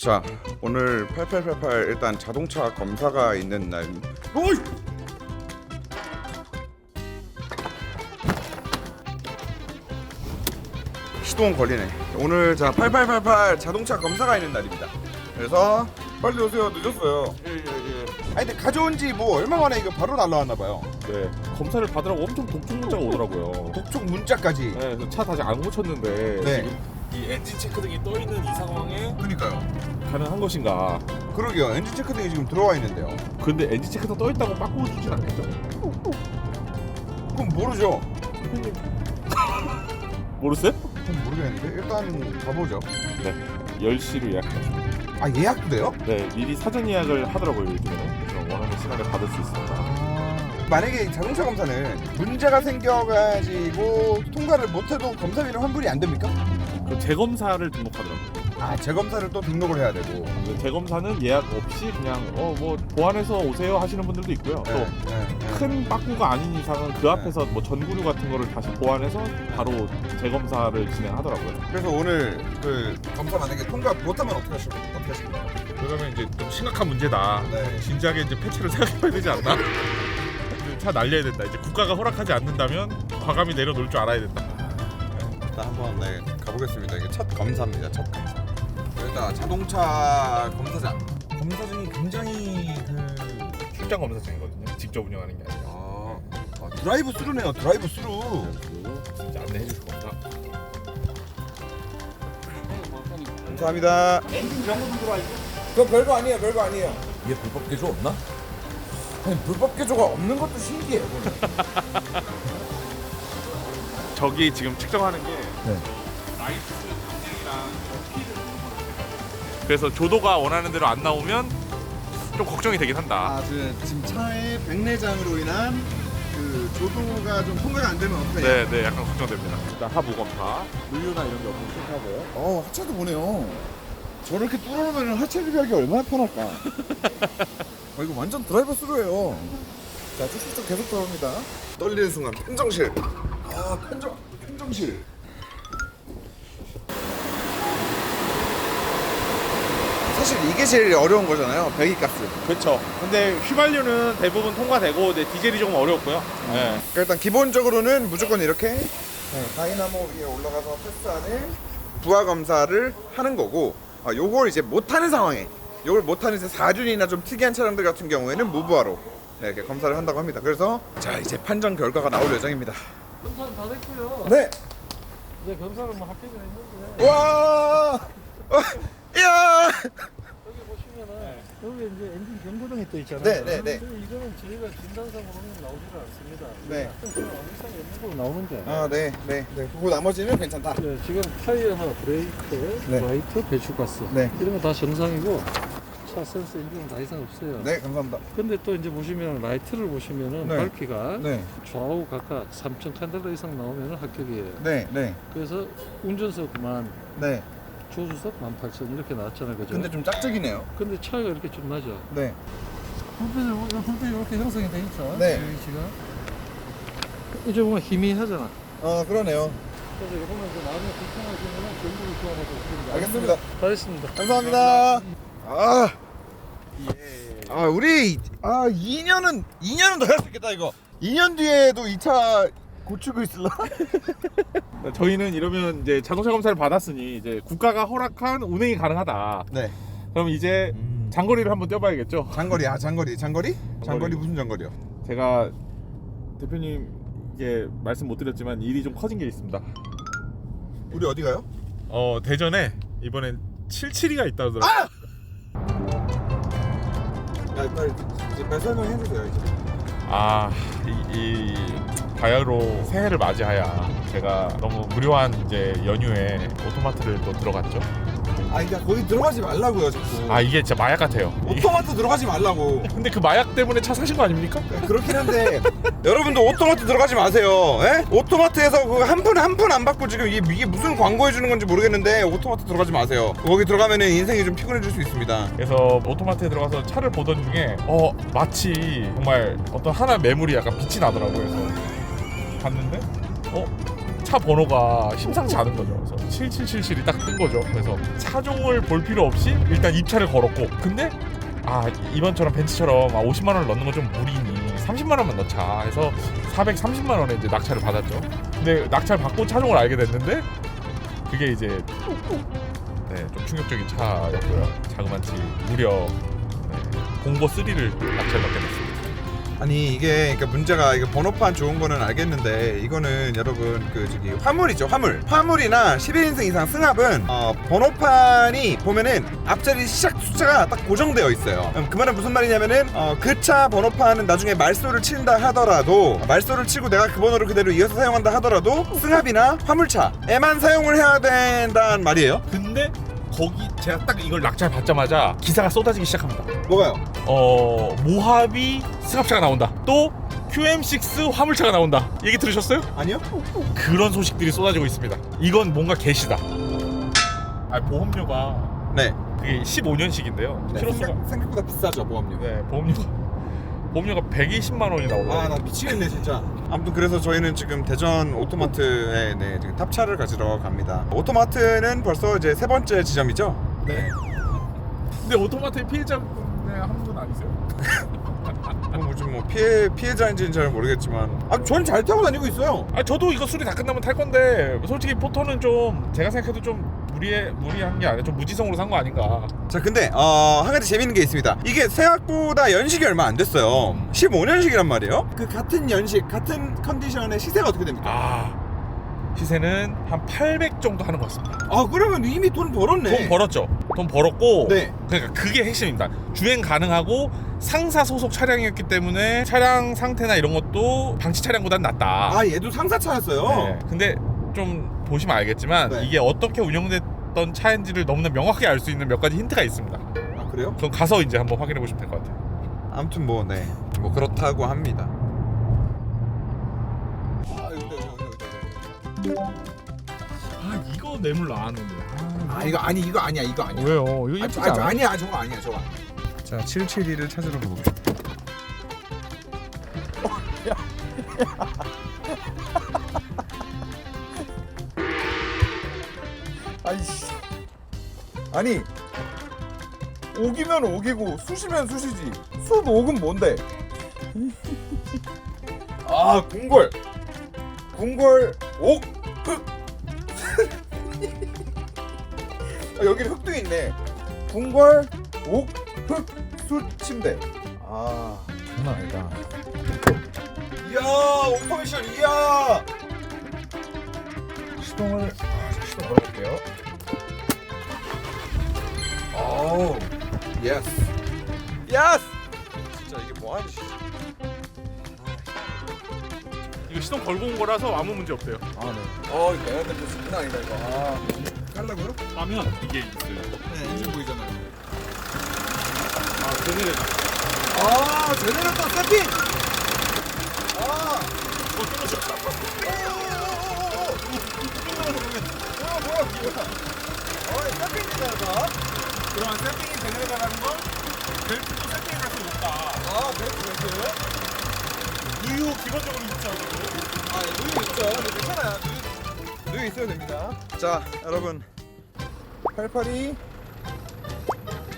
자 오늘 8888 일단 자동차 검사가 있는 날 오이! 시동 걸리네 오늘 자 8888 자동차 검사가 있는 날입니다 그래서 빨리 오세요 늦었어요 예예예. 아니 근데 가져온 지 뭐 얼마 만에 이거 바로 날라왔나 봐요 네 검사를 받으라고 엄청 독촉 문자가 오더라고요. 독촉 문자까지 네, 그래서 차 다시 안 고쳤는데 네. 지금 이 엔진 체크 등이 떠 있는 이 상황에 그러니까요 가능한 것인가? 그러게요 엔진 체크등이 지금 들어와 있는데요 근데 엔진 체크 등떠 있다고 바꾸어 주진 않겠죠? 그럼 모르죠 모르세요? 그럼 모르겠는데 일단 가보죠 네. 10시로 예약하죠. 아 예약도 돼요? 네, 미리 사전 예약을 하더라고요 요즘에는. 그래서 원하는 시간에 받을 수 있습니다. 만약에 자동차 검사는 문제가 생겨가지고 통과를 못해도 검사비는 환불이 안 됩니까? 그 재검사를 등록하더라고요. 아 재검사를 또 등록을 해야 되고 그 재검사는 예약 없이 그냥 어 뭐 보안해서 오세요 하시는 분들도 있고요. 네, 네, 네. 또 큰 빠꾸가 아닌 이상은 그 앞에서 뭐 전구류 같은 거를 다시 보완해서 바로 재검사를 진행하더라고요. 그래서 오늘 그 검사 만약에 통과 못하면 어떻게 하실 어떻게 하실 거예요? 그러면 이제 좀 심각한 문제다. 네. 진지하게 이제 패치를 생각해봐야 되지 않나? 차 날려야 된다. 이제 국가가 허락하지 않는다면 과감히 내려놓을 줄 알아야 된다. 일단 한번 네 가보겠습니다. 이게 첫 검사입니다. 첫 검사. 일단 자동차 검사장. 검사장이 굉장히 그 출장 검사증이거든요. 직접 운영하는 게 아니라. 아, 아, 드라이브 스루네요. 드라이브 스루. 이제 안내해 주실 겁니다. 감사합니다. 그거 별거 아니에요. 별거 아니에요. 이게 불법 개조 없나? 아니 불법 개조가 없는 것도 신기해요. 저 기 지금 측정하는 게 네. 라이트 방향이랑 피를 그래서 조도가 원하는 대로 안 나오면 좀 걱정이 되긴 한다. 아, 그 지금 차의 백내장으로 인한 그 조도가 좀 통과가 안 되면 어떡해요? 네, 네, 약간 걱정됩니다. 일단 하부 검사, 물류나 이런 게 없으면 체크하고요. 어, 하체도 보네요. 저렇게 뚫어놓으면 하체 비하기 얼마나 편할까? 아, 이거 완전 드라이버 스루예요. 자, 쭉쭉쭉 계속 들어옵니다. 떨리는 순간 편정실. 아, 편정, 편정실. 사실 이게 제일 어려운 거잖아요. 배기가스. 그렇죠. 근데 휘발유는 대부분 통과되고 이제 디젤이 조금 어려웠고요. 네. 그러니까 일단 기본적으로는 무조건 이렇게 네, 다이나모 위에 올라가서 패스안을 부하 검사를 하는 거고 아, 요걸 이제 못하는 상황에 요걸 못하는 이제 4륜이나 좀 특이한 차량들 같은 경우에는 무부하로 네, 이렇게 검사를 한다고 합니다. 그래서 자 이제 판정 결과가 나올 예정입니다. 검사는 다 됐고요. 네. 이제 검사는 뭐 합격을 했는데 와. 어, 이야. 여기 보시면은 여기 이제 엔진 경고등이 떠 있잖아요. 네, 네, 네. 근데 이거는 저희가 진단상으로는 나오지를 않습니다. 네. 그냥 아무 이상이 없는 걸로 나오는데. 아, 네, 네, 네. 그거 나머지는 괜찮다. 네, 지금 타이어나 브레이크, 네. 라이트, 배출가스 네. 이런 거 다 정상이고 차 센서 엔진은 다 이상 없어요. 네, 감사합니다. 근데 또 이제 보시면 라이트를 보시면은 네. 밝기가 네, 좌우 각각 3천 칸델라 이상 나오면 합격이에요. 네, 네, 그래서 운전석만 네. 조수석 18,000 이렇게 나왔잖아요. 그죠? 근데 좀 짝짝이네요. 근데 차이가 이렇게 좀 나죠. 네. 불빛이 불빛 이렇게 형성이 돼 있죠. 네. 여기 지금 이제 보면 희미하잖아. 아, 그러네요. 그래서 이거는 이제 나중에 불편하시면 전부를 교환해서 드립니다. 알겠습니다. 다 했습니다. 감사합니다. 아, 아 우리 아 2년은 2년은 더 할 수 있겠다 이거. 2년 뒤에도 이차 고치고 있을라? 저희는 이러면 이제 자동차 검사를 받았으니 이제 국가가 허락한 운행이 가능하다. 네. 그럼 이제 장거리를 한번 뛰어봐야겠죠. 장거리 아 장거리 장거리? 장거리. 무슨 장거리요? 제가 대표님께 말씀 못 드렸지만 일이 좀 커진 게 있습니다. 우리 어디 가요? 어 대전에 이번엔 77이가 있다 그러더라고요. 야 빨리 이제 빨리 설명해 주세요 이제. 아, 이, 이 바야흐로 새해를 맞이하여 제가 너무 무료한 이제 연휴에 오토마트를 또 들어갔죠. 아 이제 거기 들어가지 말라고요 자꾸. 아 이게 진짜 마약 같아요. 오토마트 들어가지 말라고. 근데 그 마약 때문에 차 사신 거 아닙니까? 네, 그렇긴 한데 여러분도 오토마트 들어가지 마세요. 에? 오토마트에서 그 한 푼 한 푼 안 받고 지금 이게, 이게 무슨 광고해 주는 건지 모르겠는데 오토마트 들어가지 마세요. 거기 들어가면은 인생이 좀 피곤해질 수 있습니다. 그래서 오토마트에 들어가서 차를 보던 중에 어 마치 정말 어떤 하나 매물이 약간 빛이 나더라고요. 그래서 봤는데 어 차 번호가 심상치 않은 거죠. 그래서 7777이 딱 뜬 거죠. 그래서 차종을 볼 필요 없이 일단 입차를 걸었고 근데 아 이번처럼 벤츠처럼 아, 50만 원을 넣는 건 좀 무리니 30만 원만 넣자 해서 430만 원에 이제 낙찰을 받았죠. 근데 낙찰 받고 차종을 알게 됐는데 그게 이제 네, 좀 충격적인 차였고요. 자그마치 무려 네, 공보 3를 낙찰 받게 됐습니다. 아니 이게 그러니까 문제가 이거 번호판 좋은 거는 알겠는데 이거는 여러분 그 저기 화물이죠 화물. 화물이나 11인승 이상 승합은 어, 번호판이 보면은 앞자리 시작 숫자가 딱 고정되어 있어요. 음, 그 말은 무슨 말이냐면은 어, 그 차 번호판은 나중에 말소를 친다 하더라도 말소를 치고 내가 그 번호를 그대로 이어서 사용한다 하더라도 승합이나 화물차에만 사용을 해야 된다는 말이에요. 근데 거기 제가 딱 이걸 낙찰 받자마자 기사가 쏟아지기 시작합니다. 뭐가요? 어 모하비 승합차가 나온다. 또 QM6 화물차가 나온다. 얘기 들으셨어요? 아니요? 그런 소식들이 쏟아지고 있습니다. 이건 뭔가 개시다. 아 보험료가 네, 그게 15년식인데요. 네 키로수가 생각, 생각보다 비싸죠 보험료 네 보험료가 보험료가 120만 원이 나오더라고요. 아 나 미치겠네 진짜 아무튼 그래서 저희는 지금 대전 오토마트에 네, 지금 탑차를 가지러 갑니다 오토마트는 벌써 이제 세 번째 지점이죠 네. 근데 오토마트의 피해자분의 한분 아니세요? 뭐 요즘 뭐 피해 피해자인지는 잘 모르겠지만 아 전 잘 타고 다니고 있어요 아 저도 이거 수리 다 끝나면 탈 건데 솔직히 포터는 좀 제가 생각해도 좀 무리해 무리한 게 아니라 좀 무지성으로 산 거 아닌가. 자 근데 어, 한 가지 재밌는 게 있습니다 이게 생각보다 연식이 얼마 안 됐어요 15년식이란 말이에요 그 같은 연식 같은 컨디션의 시세가 어떻게 됩니까? 아 시세는 한 800 정도 하는 것 같습니다. 아 그러면 이미 돈 벌었네 돈 벌었죠. 돈 벌었고 네. 그러니까 그게 핵심입니다. 주행 가능하고 상사 소속 차량이었기 때문에 차량 상태나 이런 것도 방치 차량보다는 낫다. 아 얘도 상사차였어요 네. 근데 좀 보시면 알겠지만 네. 이게 어떻게 운영됐 던 차인지를 너무나 명확하게 알 수 있는 몇 가지 힌트가 있습니다. 아 그래요? 그건 가서 이제 한번 확인해 보시면 될 것 같아요. 아무튼 뭐 네. 뭐 그렇다고 합니다. 아, 여기다. 아 이거 뇌물 나왔는데. 아 이거 아니 이거 아니야 이거 아니야. 왜요? 이거 아, 예쁘지 저, 아, 저 않아? 아니야 저거 아니야 저거. 아니야. 자 772를 찾으러 가볼게요. 아니 옥이고 숫이면 숫이지. 숫 옥은 뭔데? 아 궁궐. 궁궐 옥 흑. 아, 여기는 흙도 있네. 궁궐 옥흑숫 침대. 아 장난 아니다. 이야 오토메이션 이야. 시동을 아, 자, 시동 걸어볼게요. 오 예스 예스. 진짜 이게 뭐 하는 짓이지? 이거 시동 걸고 온 거라서 아무 문제 없대요. 아 네. 어 이거 내가 근데 장난 아니다 이거. 아 깔라고요? 하면 이게 있어요. 네 인증 보이잖아요. 아 그네 아 제네레이터 세팅. 아. 어 끊었어. 뭐야 뭐야 뭐야 어 세팅이잖아 그러면 세팅이 제네레이터라는 건 벨트도 세팅이 갈수 높다. 아 벨트 벨트. 우유 기본적으로 있죠. 아 누유 있죠. 근데 괜찮아요. 누유, 누유 있어야 됩니다. 자 여러분. 882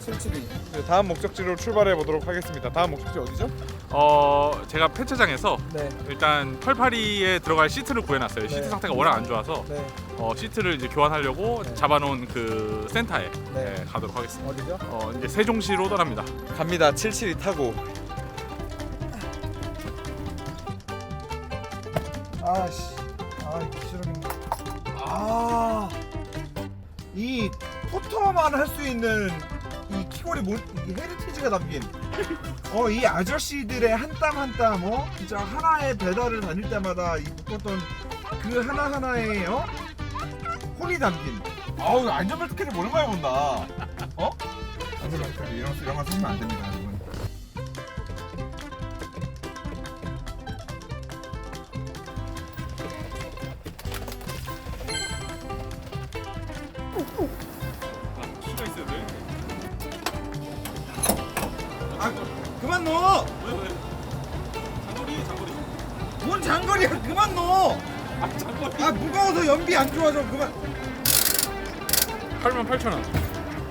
772 이제 다음 목적지로 출발해 보도록 하겠습니다. 다음 목적지 어디죠? 어 제가 폐차장에서 네 일단 펄파리에 들어갈 시트를 구해놨어요. 시트 네. 상태가 워낙 안 좋아서 네. 어, 시트를 이제 교환하려고 네. 잡아놓은 그 센터에 네. 네, 가도록 하겠습니다. 어디죠? 어, 이제 세종시로 떠납니다. 갑니다 772 타고 아씨 아 기술하겠네 아이 포터만 할 수 있는 이 키골이 뭐, 이 헤리티지가 담긴. 어 이 아저씨들의 한 땀 한땀 어? 진짜 하나의 배달을 다닐 때마다 이 묶었던 그 하나 하나의 어? 혼이 담긴. 아우 안전벨트 캐리 오랜만에 본다. 어? 안전벨트 캐리 이런 이런 거 쓰시면 안 됩니다 그만 넣어 왜 왜? 장거리 장거리. 뭔 장거리야 그만 넣어 아 무거워서 연비 안 좋아져 그만 8만 8천 원.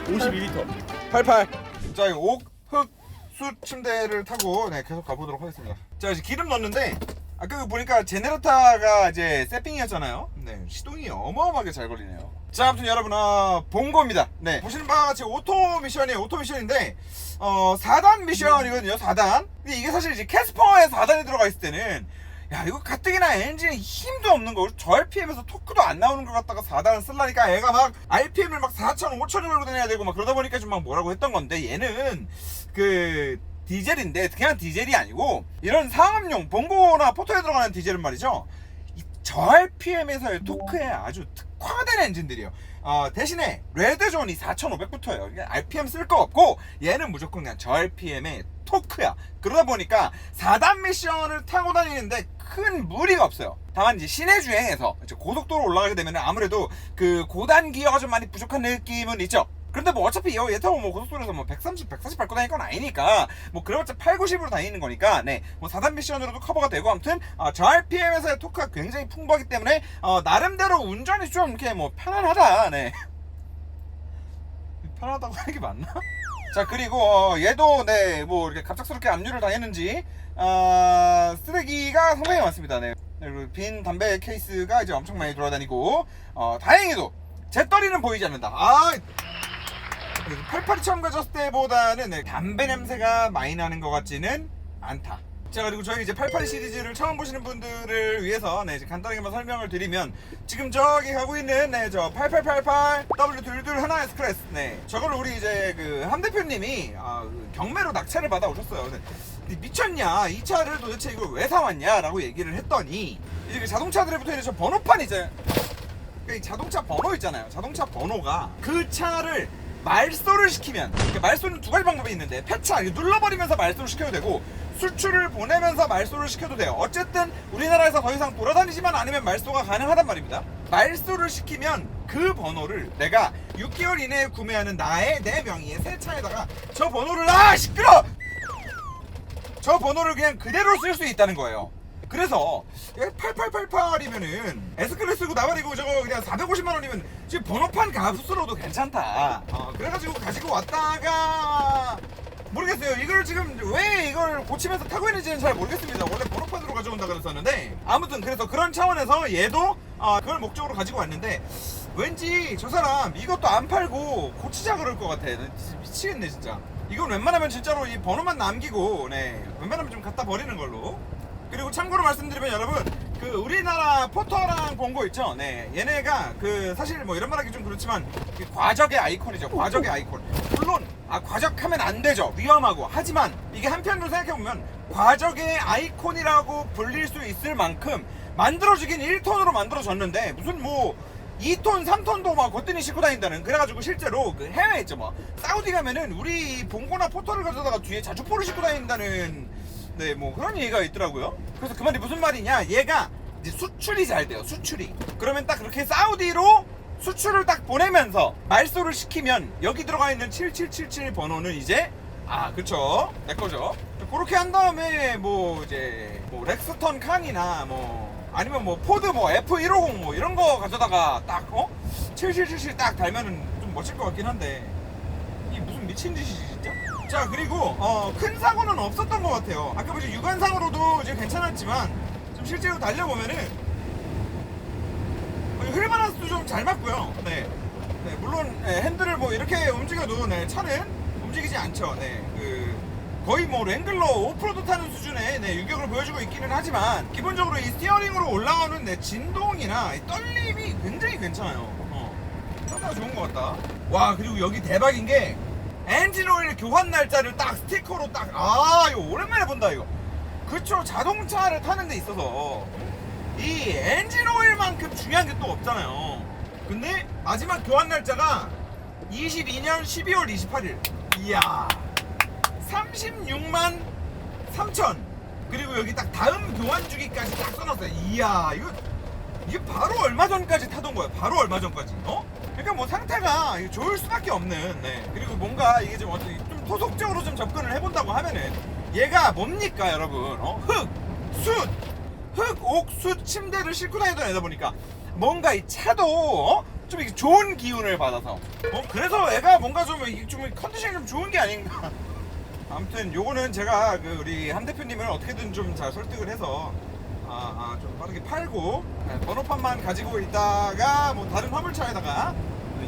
52리터. 88. 자, 이 옥흑수 침대를 타고 네, 계속 가보도록 하겠습니다. 자, 이제 기름 넣는데 아까 그 보니까 제네레타가 이제 세핑이었잖아요. 네, 시동이 어마어마하게 잘 걸리네요. 자, 아무튼 여러분, 어, 본거입니다. 네, 보시는 바와 같이 오토 미션이에요. 오토 미션인데, 어, 4단 미션이거든요. 4단. 근데 이게 사실 이제 캐스퍼에 4단이 들어가 있을 때는 야 이거 가뜩이나 엔진에 힘도 없는 거 저 RPM에서 토크도 안 나오는 것 같다가 4단을 쓰려니까 얘가 막 RPM을 막 4천 5천을 걸고 다녀야 되고 막 그러다 보니까 좀 막 뭐라고 했던 건데 얘는 그 디젤인데 그냥 디젤이 아니고 이런 상업용 봉고나 포토에 들어가는 디젤은 말이죠 이 저RPM에서의 토크에 아주 특화된 엔진들이에요. 어, 대신에 레드존이 4,500부터예요. RPM 쓸 거 없고 얘는 무조건 그냥 저RPM의 토크야. 그러다 보니까 4단 미션을 타고 다니는데 큰 무리가 없어요. 다만 이제 시내 주행에서 고속도로 올라가게 되면 아무래도 그 고단 기어가 좀 많이 부족한 느낌은 있죠. 그런데 뭐 어차피 얘 타고 뭐 고속도로에서 뭐 130, 140 밟고 다닐 건 아니니까 뭐 그래봤자 8, 90으로 다니는 거니까 네뭐 4단 미션으로도 커버가 되고 아무튼 어, 저 RPM에서의 토크가 굉장히 풍부하기 때문에 어, 나름대로 운전이 좀 이렇게 뭐 편안하다 네 편하다고 하는 게 맞나? 자 그리고 어, 얘도 네뭐 이렇게 갑작스럽게 압류를 당했는지 아 쓰레기가 상당히 많습니다. 네. 네, 그리고 빈 담배 케이스가 이제 엄청 많이 돌아다니고 어 다행히도 재떨이는 보이지 않는다. 아 88이 처음 가졌을 때보다는 네, 담배 냄새가 많이 나는 것 같지는 않다. 자 그리고 저희 이제 88 시리즈를 처음 보시는 분들을 위해서 네, 이제 간단하게만 설명을 드리면 지금 저기 가고 있는 네, 저 8888 W22 하나 클래스 네 저거를 우리 이제 그 함 대표님이 아, 그 경매로 낙찰을 받아 오셨어요. 이 미쳤냐 이 차를 도대체 이걸 왜 사왔냐라고 얘기를 했더니 이제 그 자동차들에 붙어 있는 저 번호판 이제 이 자동차 번호 있잖아요. 자동차 번호가 그 차를 말소를 시키면 그러니까 말소는 두 가지 방법이 있는데 폐차 눌러버리면서 말소를 시켜도 되고 수출을 보내면서 말소를 시켜도 돼요. 어쨌든 우리나라에서 더 이상 돌아다니지만 않으면 말소가 가능하단 말입니다. 말소를 시키면 그 번호를 내가 6개월 이내에 구매하는 나의 내 명의의 새 차에다가 저 번호를 아 시끄러! 저 번호를 그냥 그대로 쓸 수 있다는 거예요. 그래서 8888이면은 S클래스고 나발이고 저거 그냥 450만 원이면 지금 번호판 값으로도 괜찮다. 어, 그래가지고 가지고 왔다가 모르겠어요. 이걸 지금 왜 이걸 고치면서 타고 있는지는 잘 모르겠습니다. 원래 번호판으로 가져온다 그랬었는데 아무튼 그래서 그런 차원에서 얘도 어, 그걸 목적으로 가지고 왔는데 왠지 저 사람 이것도 안 팔고 고치자 그럴 것 같아. 미치겠네 진짜. 이건 웬만하면 진짜로 이 번호만 남기고 네 웬만하면 좀 갖다 버리는 걸로. 그리고 참고로 말씀드리면 여러분 그 우리나라 포터랑 본거 있죠? 네. 얘네가 그 사실 뭐 이런 말하기 좀 그렇지만 그 과적의 아이콘이죠. 과적의 아이콘. 물론 아 과적하면 안 되죠. 위험하고. 하지만 이게 한편으로 생각해 보면 과적의 아이콘이라고 불릴 수 있을 만큼 만들어지긴 1톤으로 만들어졌는데 무슨 뭐 2톤, 3톤도 막 거뜬히 싣고 다닌다는 그래가지고 실제로 그 해외 있죠 뭐. 사우디 가면은 우리 봉고나 포터를 가져다가 뒤에 자주포를 싣고 다닌다는 네, 뭐 그런 얘기가 있더라고요. 그래서 그 말이 무슨 말이냐? 얘가 이제 수출이 잘 돼요. 수출이. 그러면 딱 그렇게 사우디로 수출을 딱 보내면서 말소를 시키면 여기 들어가 있는 7777 번호는 이제 아, 그쵸. 내 거죠. 그렇게 한 다음에 뭐 이제 뭐 렉스턴 칸이나 뭐 아니면 뭐 포드 뭐 F150 뭐 이런 거 가져다가 딱 어? 7777 딱 달면은 좀 멋질 것 같긴 한데 이 무슨 미친 짓이지? 자 그리고 어, 큰 사고는 없었던 것 같아요. 아까 보시 육안상으로도 이제 괜찮았지만 좀 실제로 달려보면은 어, 휠바란스도 좀 잘 맞고요. 네. 네, 물론 네, 핸들을 뭐 이렇게 움직여도 네, 차는 움직이지 않죠. 네, 그 거의 뭐 랭글러 오프로드 타는 수준의 네, 유격을 보여주고 있기는 하지만 기본적으로 이 스티어링으로 올라오는 네, 진동이나 이 떨림이 굉장히 괜찮아요. 어. 상당히 좋은 것 같다. 와 그리고 여기 대박인 게 엔진 오일 교환 날짜를 딱 스티커로 딱 아 이거 오랜만에 본다 이거. 그쵸 자동차를 타는 데 있어서 이 엔진 오일만큼 중요한 게 또 없잖아요. 근데 마지막 교환 날짜가 22년 12월 28일. 이야. 36만 3천. 그리고 여기 딱 다음 교환 주기까지 딱 써놨어요. 이야, 이거 이게 바로 얼마 전까지 타던 거야. 바로 얼마 전까지. 어? 그러니까 뭐 상태가 좋을 수밖에 없는. 네. 그리고 뭔가 이게 좀 어떻게 좀 토속적으로 좀 접근을 해본다고 하면은 얘가 뭡니까, 여러분? 어? 흙, 숯, 흙, 옥수, 침대를 싣고 다니다 다니다 보니까 뭔가 이 차도 어? 좀 이렇게 좋은 기운을 받아서 어? 그래서 애가 뭔가 좀, 좀 컨디션이 좀 좋은 게 아닌가 아무튼 요거는 제가 그 우리 한 대표님을 어떻게든 좀 잘 설득을 해서 아, 아, 좀 빠르게 팔고 네, 번호판만 가지고 있다가 뭐 다른 화물차에다가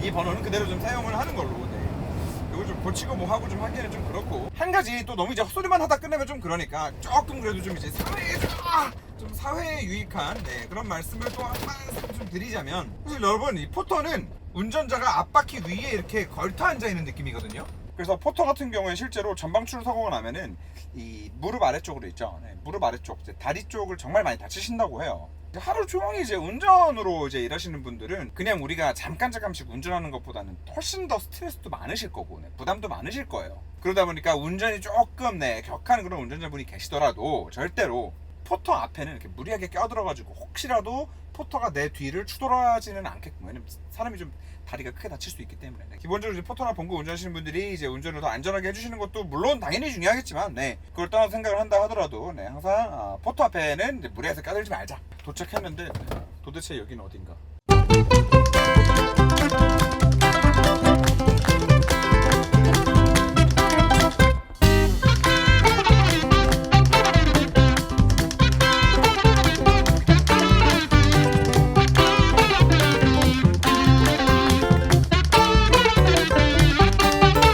이 번호는 그대로 좀 사용을 하는 걸로 네. 이걸 좀 고치고 뭐 하고 좀 하기에는 좀 그렇고 한 가지 또 너무 이제 헛소리만 하다 끝내면 좀 그러니까 조금 그래도 좀 이제 사회에 좀, 아, 좀 사회에 유익한 네, 그런 말씀을 또 한 말씀 좀 드리자면 사실 여러분 이 포터는 운전자가 앞바퀴 위에 이렇게 걸터 앉아 있는 느낌이거든요. 그래서 포터 같은 경우에 실제로 전방출 사고가 나면은 이 무릎 아래쪽으로 있죠. 네, 무릎 아래쪽, 다리 쪽을 정말 많이 다치신다고 해요. 하루 종일 이제 운전으로 이제 일하시는 분들은 그냥 우리가 잠깐 잠깐씩 운전하는 것보다는 훨씬 더 스트레스도 많으실 거고 네, 부담도 많으실 거예요. 그러다 보니까 운전이 조금 네, 격한 그런 운전자분이 계시더라도 절대로 포터 앞에는 이렇게 무리하게 껴들어가지고 혹시라도 포터가 내 뒤를 추돌하지는 않게끔 왜냐면 사람이 좀 다리가 크게 다칠 수 있기 때문에 네. 기본적으로 이제 포터나 봉고 운전하시는 분들이 이제 운전을 더 안전하게 해주시는 것도 물론 당연히 중요하겠지만 네 그걸 떠나서 생각을 한다 하더라도 네 항상 아, 포터 앞에는 무리해서 껴들지 말자 도착했는데 네, 도대체 여기는 어딘가